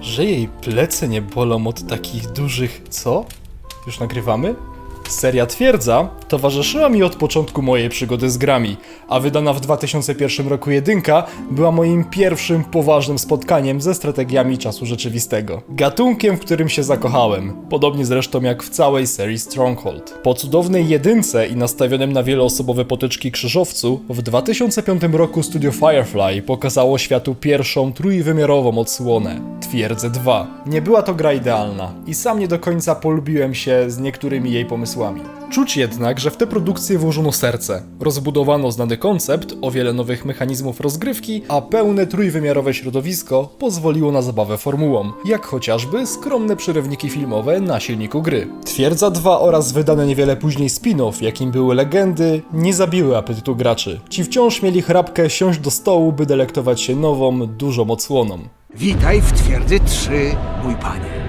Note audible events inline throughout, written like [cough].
Że jej plecy nie bolą od takich dużych. Co? Już nagrywamy? Seria Twierdza towarzyszyła mi od początku mojej przygody z grami, a wydana w 2001 roku jedynka była moim pierwszym poważnym spotkaniem ze strategiami czasu rzeczywistego. Gatunkiem, w którym się zakochałem, podobnie zresztą jak w całej serii Stronghold. Po cudownej jedynce i nastawionym na wieloosobowe potyczki krzyżowcu, w 2005 roku studio Firefly pokazało światu pierwszą trójwymiarową odsłonę Twierdzę 2. Nie była to gra idealna i sam nie do końca polubiłem się z niektórymi jej pomysłami. Czuć jednak, że w tę produkcję włożono serce. Rozbudowano znany koncept, o wiele nowych mechanizmów rozgrywki, a pełne trójwymiarowe środowisko pozwoliło na zabawę formułą, jak chociażby skromne przerywniki filmowe na silniku gry. Twierdza 2 oraz wydane niewiele później spin-off, jakim były legendy, nie zabiły apetytu graczy. Ci wciąż mieli chrapkę siąść do stołu, by delektować się nową, dużą odsłoną. Witaj w twierdzy 3, mój panie.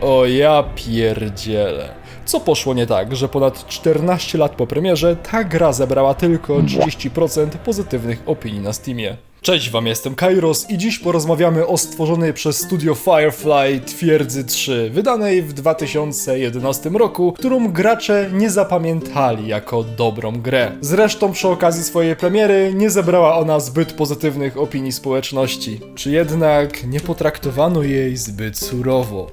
O ja pierdzielę. Co poszło nie tak, że ponad 14 lat po premierze ta gra zebrała tylko 30% pozytywnych opinii na Steamie? Cześć wam, jestem Kairos i dziś porozmawiamy o stworzonej przez studio Firefly Twierdzy 3, wydanej w 2011 roku, którą gracze nie zapamiętali jako dobrą grę. Zresztą przy okazji swojej premiery nie zebrała ona zbyt pozytywnych opinii społeczności. Czy jednak nie potraktowano jej zbyt surowo?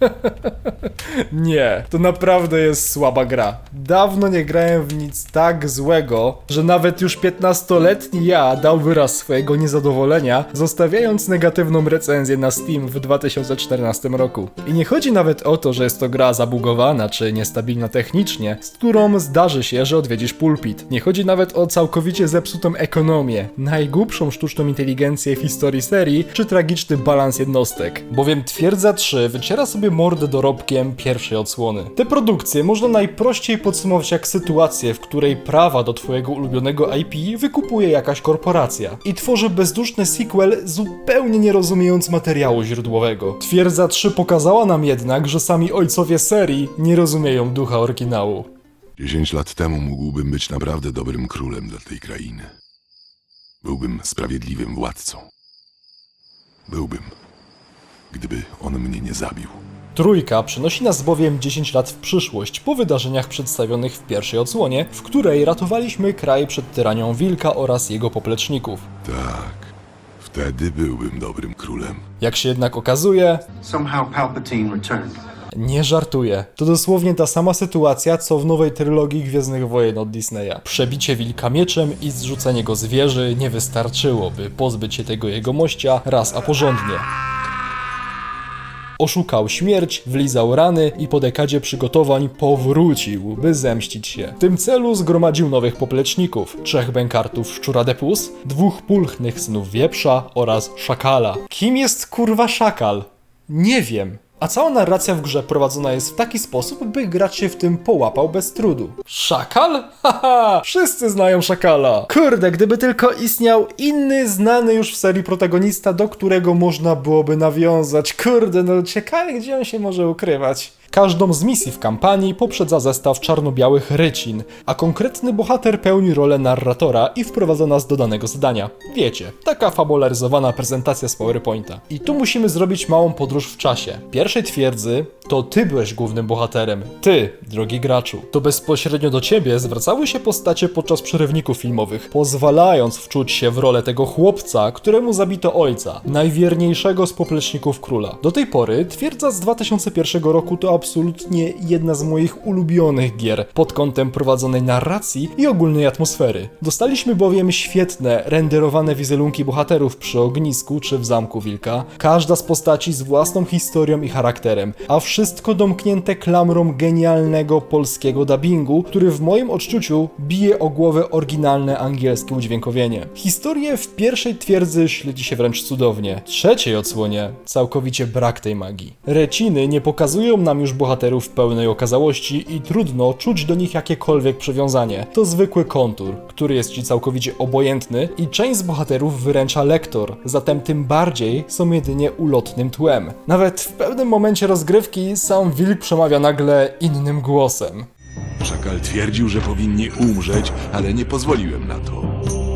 [laughs] Nie, to naprawdę jest słaba gra. Dawno nie grałem w nic tak złego, że nawet już 15-letni ja dał wyraz swojego niezadowolenia, zostawiając negatywną recenzję na Steam w 2014 roku. I nie chodzi nawet o to, że jest to gra zabugowana czy niestabilna technicznie, z którą zdarzy się, że odwiedzisz pulpit. Nie chodzi nawet o całkowicie zepsutą ekonomię, najgłupszą sztuczną inteligencję w historii serii, czy tragiczny balans jednostek. Bowiem Twierdza 3 wyciera sobie mordę dorobkiem pierwszej odsłony. Te produkcje można najprościej podsumować jak sytuację, w której prawa do twojego ulubionego IP wykupuje jakaś korporacja i tworzy bezduszny sequel zupełnie nie rozumiejąc materiału źródłowego. Twierdza 3 pokazała nam jednak, że sami ojcowie serii nie rozumieją ducha oryginału. Dziesięć lat temu mógłbym być naprawdę dobrym królem dla tej krainy. Byłbym sprawiedliwym władcą. Byłbym, gdyby on mnie nie zabił. Trójka przenosi nas bowiem 10 lat w przyszłość po wydarzeniach przedstawionych w pierwszej odsłonie, w której ratowaliśmy kraj przed tyranią wilka oraz jego popleczników. Tak, wtedy byłbym dobrym królem. Jak się jednak okazuje, Somehow Palpatine returned. nie żartuję. To dosłownie ta sama sytuacja, co w nowej trylogii Gwiezdnych Wojen od Disneya. Przebicie wilka mieczem i zrzucenie go z wieży nie wystarczyło, by pozbyć się tego jego mościa raz a porządnie. Oszukał śmierć, wlizał rany i po dekadzie przygotowań powrócił, by zemścić się. W tym celu zgromadził nowych popleczników, trzech bękartów szczuradepus, dwóch pulchnych synów wieprza oraz szakala. Kim jest kurwa szakal? Nie wiem. A cała narracja w grze prowadzona jest w taki sposób, by gracz się w tym połapał bez trudu. Szakal? [laughs] Haha! Wszyscy znają szakala! Kurde, gdyby tylko istniał inny, znany już w serii protagonista, do którego można byłoby nawiązać. Kurde, no ciekawe, gdzie on się może ukrywać. Każdą z misji w kampanii poprzedza zestaw czarno-białych rycin, a konkretny bohater pełni rolę narratora i wprowadza nas do danego zadania. Wiecie, taka fabularyzowana prezentacja z PowerPointa. I tu musimy zrobić małą podróż w czasie. Pierwszej twierdzy to ty byłeś głównym bohaterem. Ty, drogi graczu. To bezpośrednio do ciebie zwracały się postacie podczas przerywników filmowych, pozwalając wczuć się w rolę tego chłopca, któremu zabito ojca, najwierniejszego z popleczników króla. Do tej pory twierdza z 2001 roku to absolutnie jedna z moich ulubionych gier pod kątem prowadzonej narracji i ogólnej atmosfery. Dostaliśmy bowiem świetne, renderowane wizerunki bohaterów przy ognisku czy w Zamku Wilka, każda z postaci z własną historią i charakterem, a wszystko domknięte klamrą genialnego polskiego dubbingu, który w moim odczuciu bije o głowę oryginalne angielskie udźwiękowienie. Historię w pierwszej twierdzy śledzi się wręcz cudownie. Trzeciej odsłonie całkowicie brak tej magii. Reciny nie pokazują nam już bohaterów w pełnej okazałości i trudno czuć do nich jakiekolwiek przywiązanie. To zwykły kontur, który jest ci całkowicie obojętny i część z bohaterów wyręcza lektor, zatem tym bardziej są jedynie ulotnym tłem. Nawet w pewnym momencie rozgrywki sam wilk przemawia nagle innym głosem. Szakal twierdził, że powinni umrzeć, ale nie pozwoliłem na to.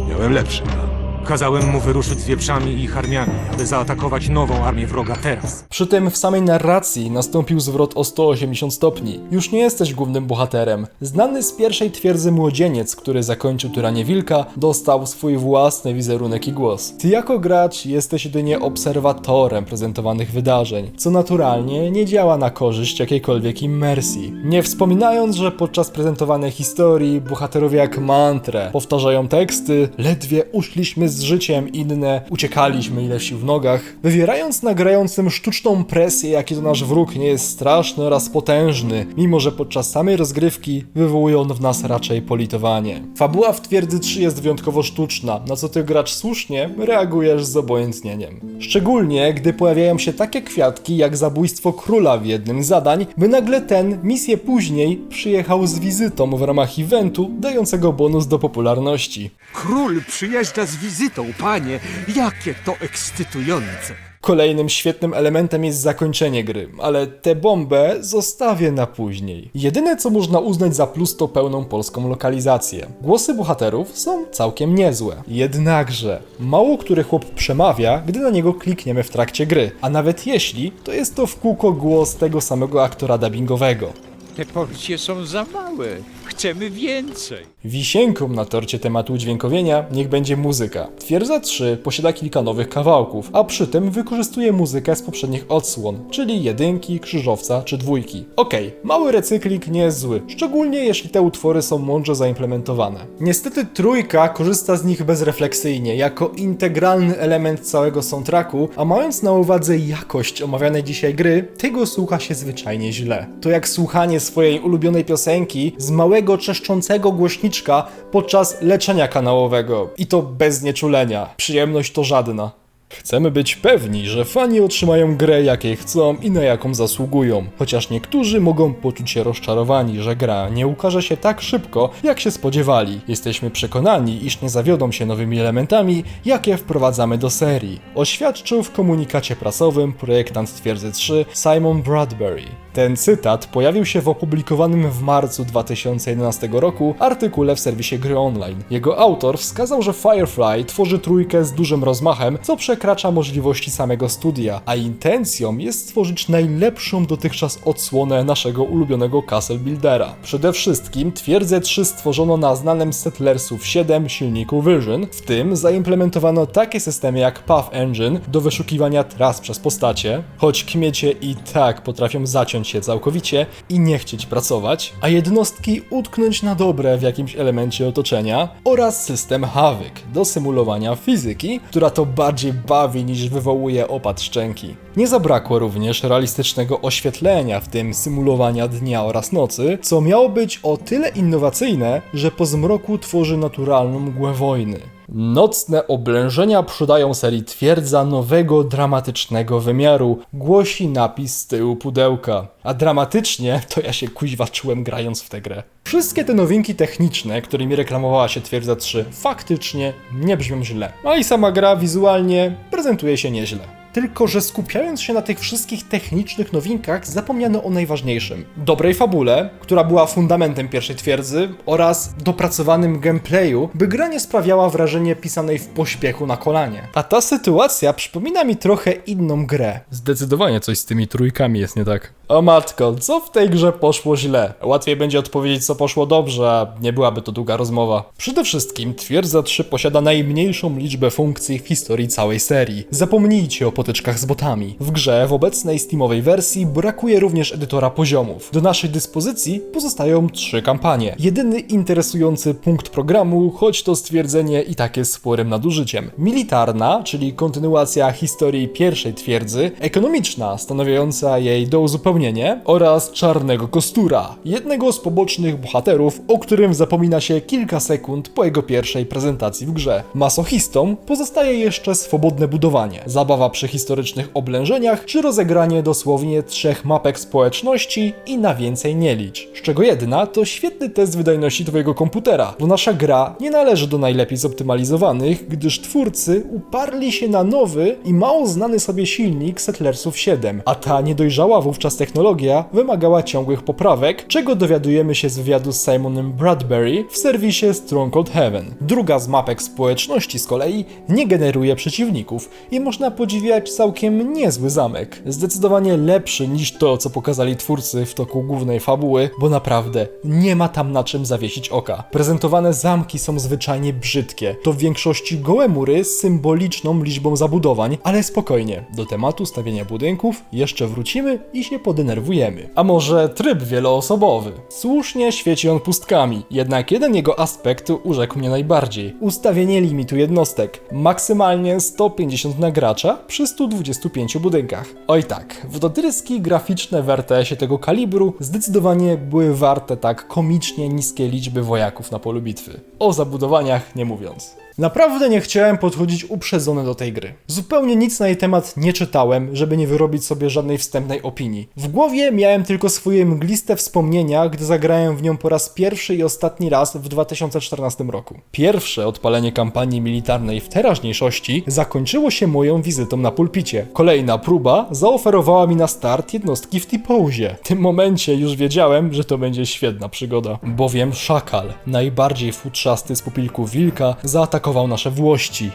Miałem lepszy plan. Kazałem mu wyruszyć z wieprzami i harmiami, aby zaatakować nową armię wroga teraz. Przy tym w samej narracji nastąpił zwrot o 180 stopni. Już nie jesteś głównym bohaterem. Znany z pierwszej twierdzy młodzieniec, który zakończył tyranie wilka, dostał swój własny wizerunek i głos. Ty jako gracz jesteś jedynie obserwatorem prezentowanych wydarzeń, co naturalnie nie działa na korzyść jakiejkolwiek immersji. Nie wspominając, że podczas prezentowanej historii bohaterowie jak mantrę powtarzają teksty, ledwie uszliśmy z życiem inne, uciekaliśmy ile sił w nogach, wywierając na grającym sztuczną presję, jaki to nasz wróg nie jest straszny oraz potężny, mimo że podczas samej rozgrywki wywołuje on w nas raczej politowanie. Fabuła w Twierdzy 3 jest wyjątkowo sztuczna, na co ty gracz słusznie reagujesz z obojętnieniem. Szczególnie, gdy pojawiają się takie kwiatki jak zabójstwo króla w jednym z zadań, by nagle ten, misję później, przyjechał z wizytą w ramach eventu dającego bonus do popularności. Król przyjeżdża z wizytą, panie. Jakie to ekscytujące. Kolejnym świetnym elementem jest zakończenie gry, ale tę bombę zostawię na później. Jedyne co można uznać za plus to pełną polską lokalizację. Głosy bohaterów są całkiem niezłe. Jednakże, mało który chłop przemawia, gdy na niego klikniemy w trakcie gry, a nawet jeśli, to jest to w kółko głos tego samego aktora dubbingowego. Te porcje są za małe. Chcemy więcej. Wisienką na torcie tematu udźwiękowienia niech będzie muzyka. Twierdza 3 posiada kilka nowych kawałków, a przy tym wykorzystuje muzykę z poprzednich odsłon, czyli jedynki, krzyżowca czy dwójki. Okej, mały recykling nie jest zły, szczególnie jeśli te utwory są mądrze zaimplementowane. Niestety trójka korzysta z nich bezrefleksyjnie, jako integralny element całego soundtracku, a mając na uwadze jakość omawianej dzisiaj gry, tego słucha się zwyczajnie źle. To jak słuchanie swojej ulubionej piosenki z małego czeszczącego głośniczka podczas leczenia kanałowego. I to bez znieczulenia. Przyjemność to żadna. Chcemy być pewni, że fani otrzymają grę jakiej chcą i na jaką zasługują, chociaż niektórzy mogą poczuć się rozczarowani, że gra nie ukaże się tak szybko, jak się spodziewali. Jesteśmy przekonani, iż nie zawiodą się nowymi elementami, jakie wprowadzamy do serii. Oświadczył w komunikacie prasowym projektant Twierdzy 3 Simon Bradbury. Ten cytat pojawił się w opublikowanym w marcu 2011 roku artykule w serwisie Gry Online. Jego autor wskazał, że Firefly tworzy trójkę z dużym rozmachem, co przekracza możliwości samego studia, a intencją jest stworzyć najlepszą dotychczas odsłonę naszego ulubionego Castle Buildera. Przede wszystkim Twierdzę 3 stworzono na znanym Settlersów 7 silniku Vision, w tym zaimplementowano takie systemy jak Path Engine do wyszukiwania tras przez postacie, choć kmiecie i tak potrafią zaciąć się całkowicie i nie chcieć pracować, a jednostki utknąć na dobre w jakimś elemencie otoczenia oraz system Havoc do symulowania fizyki, która to bardziej bawi niż wywołuje opad szczęki. Nie zabrakło również realistycznego oświetlenia, w tym symulowania dnia oraz nocy, co miało być o tyle innowacyjne, że po zmroku tworzy naturalną mgłę wojny. Nocne oblężenia przydają serii twierdza nowego dramatycznego wymiaru, głosi napis z tyłu pudełka. A dramatycznie to ja się kuźwa czułem grając w tę grę. Wszystkie te nowinki techniczne, którymi reklamowała się Twierdza 3, faktycznie nie brzmią źle. A i sama gra wizualnie prezentuje się nieźle. Tylko, że skupiając się na tych wszystkich technicznych nowinkach, zapomniano o najważniejszym. Dobrej fabule, która była fundamentem pierwszej twierdzy, oraz dopracowanym gameplayu, by gra nie sprawiała wrażenia pisanej w pośpiechu na kolanie. A ta sytuacja przypomina mi trochę inną grę. Zdecydowanie coś z tymi trójkami jest nie tak. O matko, co w tej grze poszło źle? Łatwiej będzie odpowiedzieć, co poszło dobrze, a nie byłaby to długa rozmowa. Przede wszystkim Twierdza 3 posiada najmniejszą liczbę funkcji w historii całej serii. Zapomnijcie o potyczkach z botami. W grze w obecnej Steamowej wersji brakuje również edytora poziomów. Do naszej dyspozycji pozostają trzy kampanie. Jedyny interesujący punkt programu, choć to stwierdzenie i tak jest sporym nadużyciem. Militarna, czyli kontynuacja historii pierwszej twierdzy, ekonomiczna, stanowiąca jej do uzupełnienia oraz czarnego kostura, jednego z pobocznych bohaterów, o którym zapomina się kilka sekund po jego pierwszej prezentacji w grze. Masochistą pozostaje jeszcze swobodne budowanie, zabawa przy prehistorycznych oblężeniach, czy rozegranie dosłownie trzech mapek społeczności i na więcej nie licz. Z czego jedna to świetny test wydajności twojego komputera, bo nasza gra nie należy do najlepiej zoptymalizowanych, gdyż twórcy uparli się na nowy i mało znany sobie silnik Settlersów 7, a ta niedojrzała wówczas technologia wymagała ciągłych poprawek, czego dowiadujemy się z wywiadu z Simonem Bradbury w serwisie Stronghold Heaven. Druga z mapek społeczności z kolei nie generuje przeciwników i można podziwiać całkiem niezły zamek. Zdecydowanie lepszy niż to, co pokazali twórcy w toku głównej fabuły, bo naprawdę nie ma tam na czym zawiesić oka. Prezentowane zamki są zwyczajnie brzydkie. To w większości gołe mury z symboliczną liczbą zabudowań, ale spokojnie, do tematu stawiania budynków jeszcze wrócimy i się podenerwujemy. A może tryb wieloosobowy? Słusznie świeci on pustkami, jednak jeden jego aspekt urzekł mnie najbardziej. Ustawienie limitu jednostek. Maksymalnie 150 na gracza przy 125 budynkach. Oj tak, wodotryski graficzne w RTS-ie tego kalibru zdecydowanie były warte tak komicznie niskie liczby wojaków na polu bitwy. O zabudowaniach nie mówiąc. Naprawdę nie chciałem podchodzić uprzedzony do tej gry. Zupełnie nic na jej temat nie czytałem, żeby nie wyrobić sobie żadnej wstępnej opinii. W głowie miałem tylko swoje mgliste wspomnienia, gdy zagrałem w nią po raz pierwszy i ostatni raz w 2014 roku. Pierwsze odpalenie kampanii militarnej w teraźniejszości zakończyło się moją wizytą na pulpicie. Kolejna próba zaoferowała mi na start jednostki w T-Pose. W tym momencie już wiedziałem, że to będzie świetna przygoda. Bowiem Szakal, najbardziej futrzasty z pupilków wilka, zaatakował nasze włości.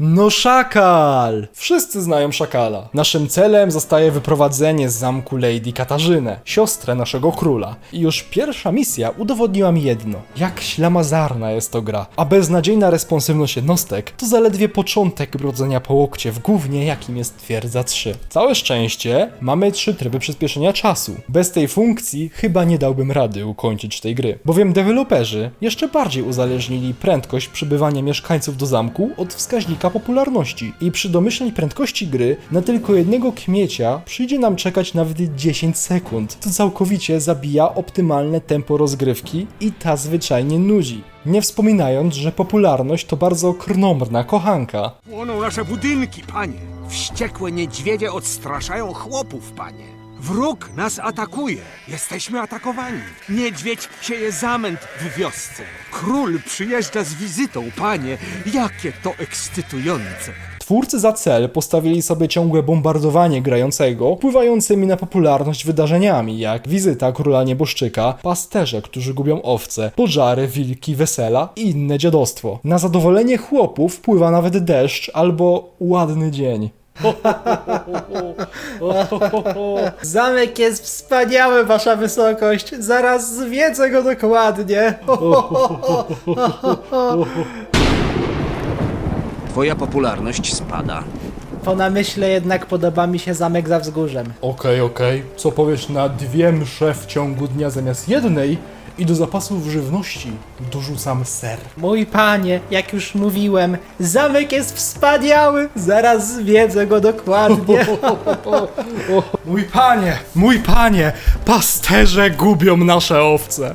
No szakal! Wszyscy znają szakala. Naszym celem zostaje wyprowadzenie z zamku Lady Katarzynę, siostrę naszego króla. I już pierwsza misja udowodniła mi jedno. Jak ślamazarna jest to gra, a beznadziejna responsywność jednostek to zaledwie początek brodzenia po łokcie w gównie, jakim jest twierdza 3. Całe szczęście, mamy trzy tryby przyspieszenia czasu. Bez tej funkcji chyba nie dałbym rady ukończyć tej gry. Bowiem deweloperzy jeszcze bardziej uzależnili prędkość przybywania mieszkańców do zamku od wskaźnika popularności. I przy domyślnej prędkości gry na tylko jednego kmiecia przyjdzie nam czekać nawet 10 sekund, co całkowicie zabija optymalne tempo rozgrywki i ta zwyczajnie nudzi. Nie wspominając, że popularność to bardzo krnomrna kochanka. Płoną nasze budynki, panie. Wściekłe niedźwiedzie odstraszają chłopów, panie. Wróg nas atakuje. Jesteśmy atakowani. Niedźwiedź sieje zamęt w wiosce. Król przyjeżdża z wizytą, panie. Jakie to ekscytujące. Twórcy za cel postawili sobie ciągłe bombardowanie grającego, wpływającymi na popularność wydarzeniami, jak wizyta króla nieboszczyka, pasterze, którzy gubią owce, pożary, wilki, wesela i inne dziadostwo. Na zadowolenie chłopów wpływa nawet deszcz albo ładny dzień. [laughs] Zamek jest wspaniały, wasza wysokość. Zaraz zwiedzę go dokładnie. [laughs] Twoja popularność spada. Po namyśle jednak podoba mi się zamek za wzgórzem. Okej, okej. Co powiesz na dwie msze w ciągu dnia zamiast jednej? I do zapasów żywności dorzucam ser. Mój panie, jak już mówiłem, zamek jest wspaniały. Zaraz zwiedzę go dokładnie. [laughs] Mój panie, mój panie, pasterze gubią nasze owce.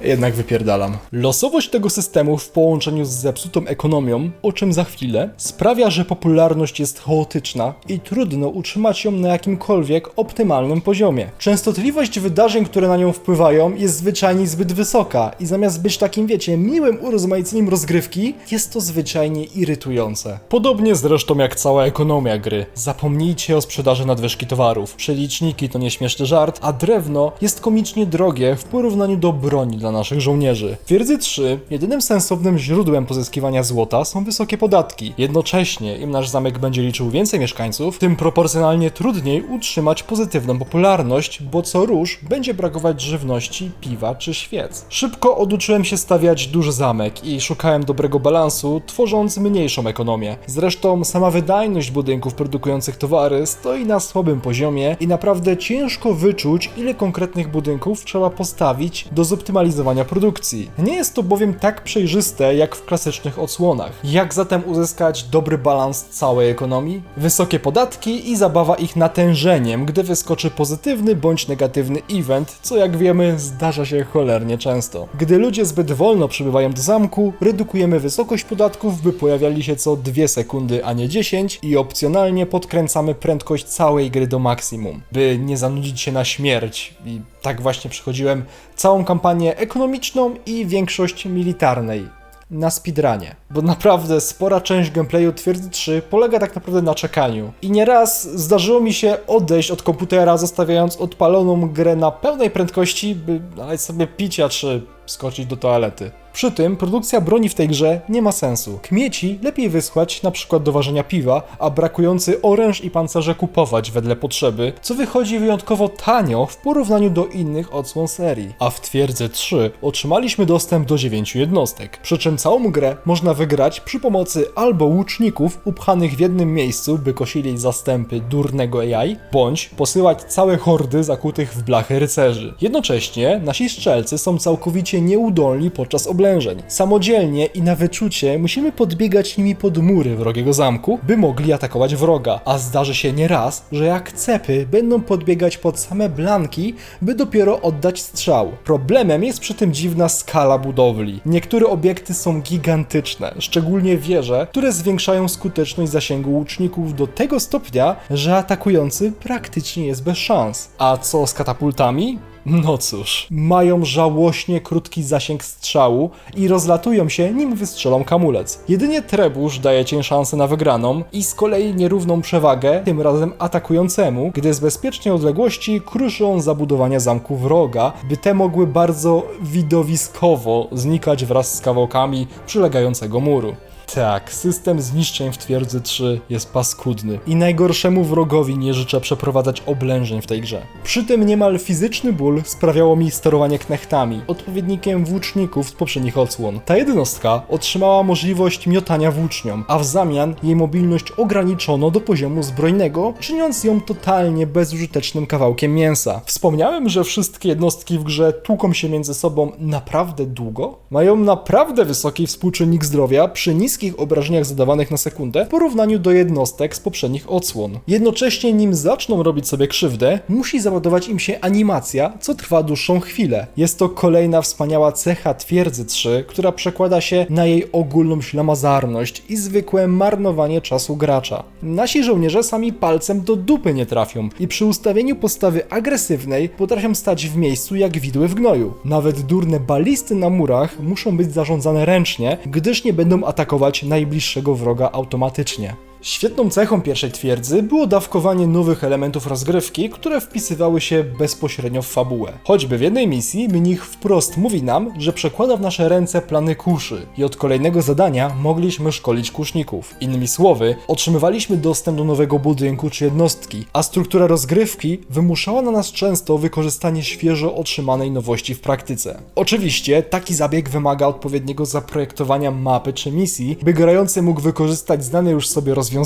Jednak wypierdalam. Losowość tego systemu w połączeniu z zepsutą ekonomią, o czym za chwilę, sprawia, że popularność jest chaotyczna i trudno utrzymać ją na jakimkolwiek optymalnym poziomie. Częstotliwość wydarzeń, które na nią wpływają, jest zwyczajnie zbyt wysoka i zamiast być takim, wiecie, miłym urozmaiceniem rozgrywki, jest to zwyczajnie irytujące. Podobnie zresztą jak cała ekonomia gry. Zapomnijcie o sprzedaży nadwyżki towarów. Przeliczniki to nieśmieszny żart, a drewno jest komicznie drogie w porównaniu do broni dla naszych żołnierzy. Twierdzy 3 jedynym sensownym źródłem pozyskiwania złota są wysokie podatki. Jednocześnie, im nasz zamek będzie liczył więcej mieszkańców, tym proporcjonalnie trudniej utrzymać pozytywną popularność, bo co róż będzie brakować żywności, piwa czy świec. Szybko oduczyłem się stawiać duży zamek i szukałem dobrego balansu, tworząc mniejszą ekonomię. Zresztą sama wydajność budynków produkujących towary stoi na słabym poziomie i naprawdę ciężko wyczuć, ile konkretnych budynków trzeba postawić do zoptymalizowania produkcji. Nie jest to bowiem tak przejrzyste jak w klasycznych odsłonach. Jak zatem uzyskać dobry balans całej ekonomii? Wysokie podatki i zabawa ich natężeniem, gdy wyskoczy pozytywny bądź negatywny event, co jak wiemy zdarza się cholernie często. Gdy ludzie zbyt wolno przybywają do zamku, redukujemy wysokość podatków, by pojawiali się co 2 sekundy, a nie 10 i opcjonalnie podkręcamy prędkość całej gry do maksimum, by nie zanudzić się na śmierć. I tak właśnie przechodziłem całą kampanię ekonomiczną i większość militarnej na speedrunie. Bo naprawdę spora część gameplayu Twierdzy 3 polega tak naprawdę na czekaniu. I nieraz zdarzyło mi się odejść od komputera, zostawiając odpaloną grę na pełnej prędkości, by nalać sobie picia czy skoczyć do toalety. Przy tym produkcja broni w tej grze nie ma sensu. Kmieci lepiej wysłać na przykład do ważenia piwa, a brakujący oręż i pancerze kupować wedle potrzeby, co wychodzi wyjątkowo tanio w porównaniu do innych odsłon serii. A w Twierdzy 3 otrzymaliśmy dostęp do 9 jednostek, przy czym całą grę można wygrać przy pomocy albo łuczników upchanych w jednym miejscu, by kosili zastępy durnego AI, bądź posyłać całe hordy zakutych w blachy rycerzy. Jednocześnie nasi strzelcy są całkowicie nieudolni podczas oblężeń. Samodzielnie i na wyczucie musimy podbiegać nimi pod mury wrogiego zamku, by mogli atakować wroga, a zdarzy się nieraz, że jak cepy będą podbiegać pod same blanki, by dopiero oddać strzał. Problemem jest przy tym dziwna skala budowli. Niektóre obiekty są gigantyczne, szczególnie wieże, które zwiększają skuteczność zasięgu łuczników do tego stopnia, że atakujący praktycznie jest bez szans. A co z katapultami? No cóż, mają żałośnie krótki zasięg strzału i rozlatują się nim wystrzelą kamulec. Jedynie trebusz daje ci szansę na wygraną i z kolei nierówną przewagę, tym razem atakującemu, gdy z bezpiecznej odległości kruszą zabudowania zamku wroga, by te mogły bardzo widowiskowo znikać wraz z kawałkami przylegającego muru. Tak, system zniszczeń w Twierdzy 3 jest paskudny i najgorszemu wrogowi nie życzę przeprowadzać oblężeń w tej grze. Przy tym niemal fizyczny ból sprawiało mi sterowanie knechtami, odpowiednikiem włóczników z poprzednich odsłon. Ta jednostka otrzymała możliwość miotania włócznią, a w zamian jej mobilność ograniczono do poziomu zbrojnego, czyniąc ją totalnie bezużytecznym kawałkiem mięsa. Wspomniałem, że wszystkie jednostki w grze tłuką się między sobą naprawdę długo? Mają naprawdę wysoki współczynnik zdrowia przy niskich obrażeniach zadawanych na sekundę w porównaniu do jednostek z poprzednich odsłon. Jednocześnie nim zaczną robić sobie krzywdę, musi załadować im się animacja, co trwa dłuższą chwilę. Jest to kolejna wspaniała cecha Twierdzy 3, która przekłada się na jej ogólną ślamazarność i zwykłe marnowanie czasu gracza. Nasi żołnierze sami palcem do dupy nie trafią i przy ustawieniu postawy agresywnej potrafią stać w miejscu jak widły w gnoju. Nawet durne balisty na murach muszą być zarządzane ręcznie, gdyż nie będą atakować najbliższego wroga automatycznie. Świetną cechą pierwszej twierdzy było dawkowanie nowych elementów rozgrywki, które wpisywały się bezpośrednio w fabułę. Choćby w jednej misji mnich wprost mówi nam, że przekłada w nasze ręce plany kuszy i od kolejnego zadania mogliśmy szkolić kuszników. Innymi słowy, otrzymywaliśmy dostęp do nowego budynku czy jednostki, a struktura rozgrywki wymuszała na nas często wykorzystanie świeżo otrzymanej nowości w praktyce. Oczywiście taki zabieg wymaga odpowiedniego zaprojektowania mapy czy misji, by grający mógł wykorzystać znane już sobie rozwiązania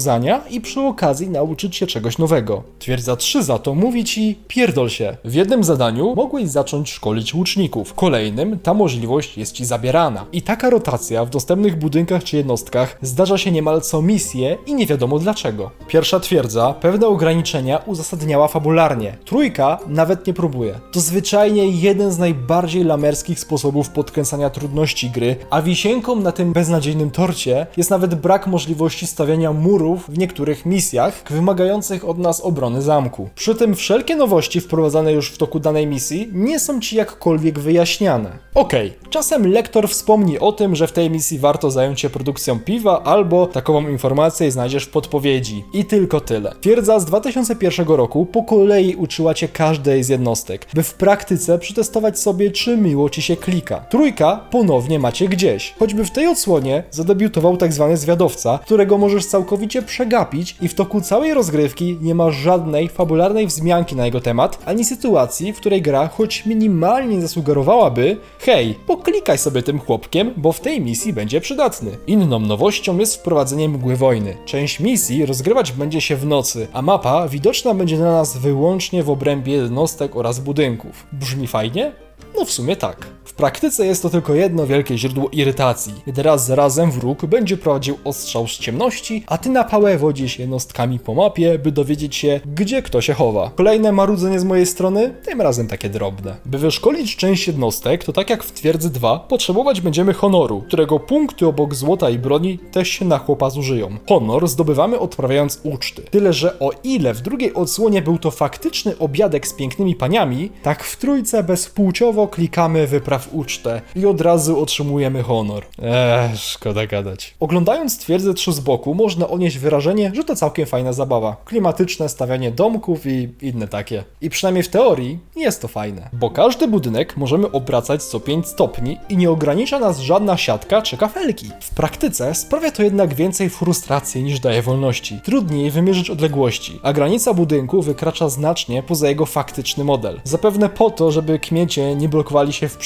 i przy okazji nauczyć się czegoś nowego. Twierdza 3 za to mówi ci pierdol się. W jednym zadaniu mogłeś zacząć szkolić łuczników, w kolejnym ta możliwość jest ci zabierana. I taka rotacja w dostępnych budynkach czy jednostkach zdarza się niemal co misję i nie wiadomo dlaczego. Pierwsza twierdza pewne ograniczenia uzasadniała fabularnie. Trójka nawet nie próbuje. To zwyczajnie jeden z najbardziej lamerskich sposobów podkręcania trudności gry, a wisienką na tym beznadziejnym torcie jest nawet brak możliwości stawiania murów w niektórych misjach wymagających od nas obrony zamku. Przy tym wszelkie nowości wprowadzane już w toku danej misji nie są ci jakkolwiek wyjaśniane. Okej, czasem lektor wspomni o tym, że w tej misji warto zająć się produkcją piwa, albo takową informację znajdziesz w podpowiedzi. I tylko tyle. Twierdza z 2001 roku po kolei uczyła cię każdej z jednostek, by w praktyce przetestować sobie, czy miło ci się klika. Trójka ponownie macie gdzieś. Choćby w tej odsłonie zadebiutował tak zwany zwiadowca, którego możesz całkowicie przegapić i w toku całej rozgrywki nie ma żadnej fabularnej wzmianki na jego temat, ani sytuacji, w której gra choć minimalnie zasugerowałaby hej, poklikaj sobie tym chłopkiem, bo w tej misji będzie przydatny. Inną nowością jest wprowadzenie mgły wojny. Część misji rozgrywać będzie się w nocy, a mapa widoczna będzie dla nas wyłącznie w obrębie jednostek oraz budynków. Brzmi fajnie? No w sumie tak. W praktyce jest to tylko jedno wielkie źródło irytacji, gdy raz za razem wróg będzie prowadził ostrzał z ciemności, a ty na pałę wodzisz jednostkami po mapie, by dowiedzieć się, gdzie kto się chowa. Kolejne marudzenie z mojej strony, tym razem takie drobne. By wyszkolić część jednostek, to tak jak w Twierdzy 2, potrzebować będziemy honoru, którego punkty obok złota i broni też się na chłopa zużyją. Honor zdobywamy odprawiając uczty. Tyle, że o ile w drugiej odsłonie był to faktyczny obiadek z pięknymi paniami, tak w trójce bezpłciowo klikamy wypraw ucztę i od razu otrzymujemy honor. Eee, szkoda gadać. Oglądając twierdzę trzy z boku, można odnieść wrażenie, że to całkiem fajna zabawa. Klimatyczne stawianie domków i inne takie. I przynajmniej w teorii jest to fajne. Bo każdy budynek możemy obracać co 5 stopni i nie ogranicza nas żadna siatka czy kafelki. W praktyce sprawia to jednak więcej frustracji niż daje wolności. Trudniej wymierzyć odległości, a granica budynku wykracza znacznie poza jego faktyczny model. Zapewne po to, żeby kmiecie nie blokowali się w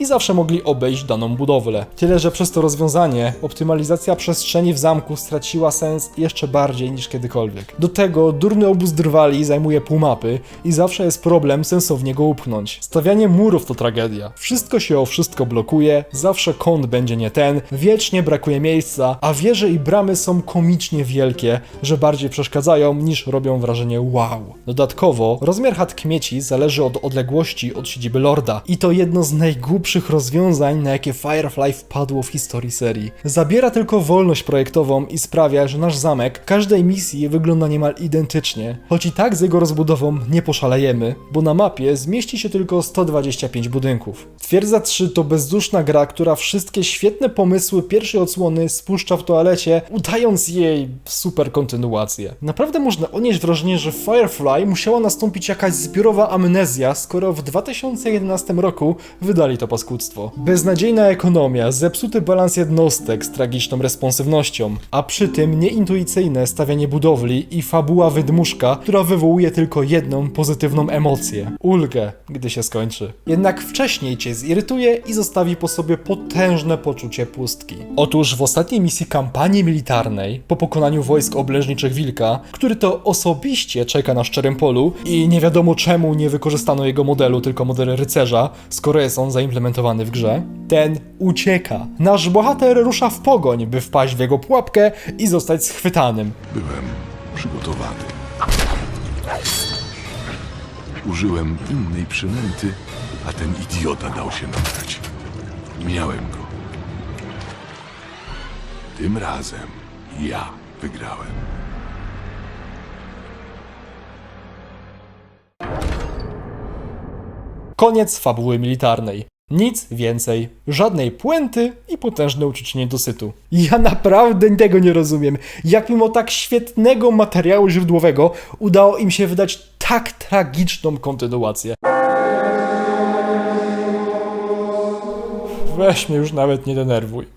i zawsze mogli obejść daną budowlę. Tyle, że przez to rozwiązanie optymalizacja przestrzeni w zamku straciła sens jeszcze bardziej niż kiedykolwiek. Do tego durny obóz drwali zajmuje pół mapy i zawsze jest problem sensownie go upchnąć. Stawianie murów to tragedia. Wszystko się o wszystko blokuje, zawsze kąt będzie nie ten, wiecznie brakuje miejsca, a wieże i bramy są komicznie wielkie, że bardziej przeszkadzają niż robią wrażenie wow. Dodatkowo rozmiar chat kmieci zależy od odległości od siedziby lorda i to jedno z najgłupszych rozwiązań, na jakie Firefly wpadło w historii serii. Zabiera tylko wolność projektową i sprawia, że nasz zamek każdej misji wygląda niemal identycznie, choć i tak z jego rozbudową nie poszalejemy, bo na mapie zmieści się tylko 125 budynków. Twierdza 3 to bezduszna gra, która wszystkie świetne pomysły pierwszej odsłony spuszcza w toalecie, udając jej super kontynuację. Naprawdę można odnieść wrażenie, że Firefly musiała nastąpić jakaś zbiorowa amnezja, skoro w 2011 roku wydali to paskudztwo. Beznadziejna ekonomia, zepsuty balans jednostek z tragiczną responsywnością, a przy tym nieintuicyjne stawianie budowli i fabuła wydmuszka, która wywołuje tylko jedną pozytywną emocję ulgę, gdy się skończy. Jednak wcześniej cię zirytuje i zostawi po sobie potężne poczucie pustki. Otóż w ostatniej misji kampanii militarnej, po pokonaniu wojsk obleżniczych Wilka, który to osobiście czeka na szczerym polu i nie wiadomo czemu nie wykorzystano jego modelu, tylko model rycerza, skoro jest on zaimplementowany w grze, ten ucieka. Nasz bohater rusza w pogoń, by wpaść w jego pułapkę i zostać schwytanym. Byłem przygotowany. Użyłem innej przynęty, a ten idiota dał się nabrać. Miałem go. Tym razem ja wygrałem. Koniec fabuły militarnej. Nic więcej, żadnej puenty i potężne uczucie niedosytu. Ja naprawdę tego nie rozumiem. Jak mimo tak świetnego materiału źródłowego udało im się wydać tak tragiczną kontynuację. Weź mnie już nawet nie denerwuj.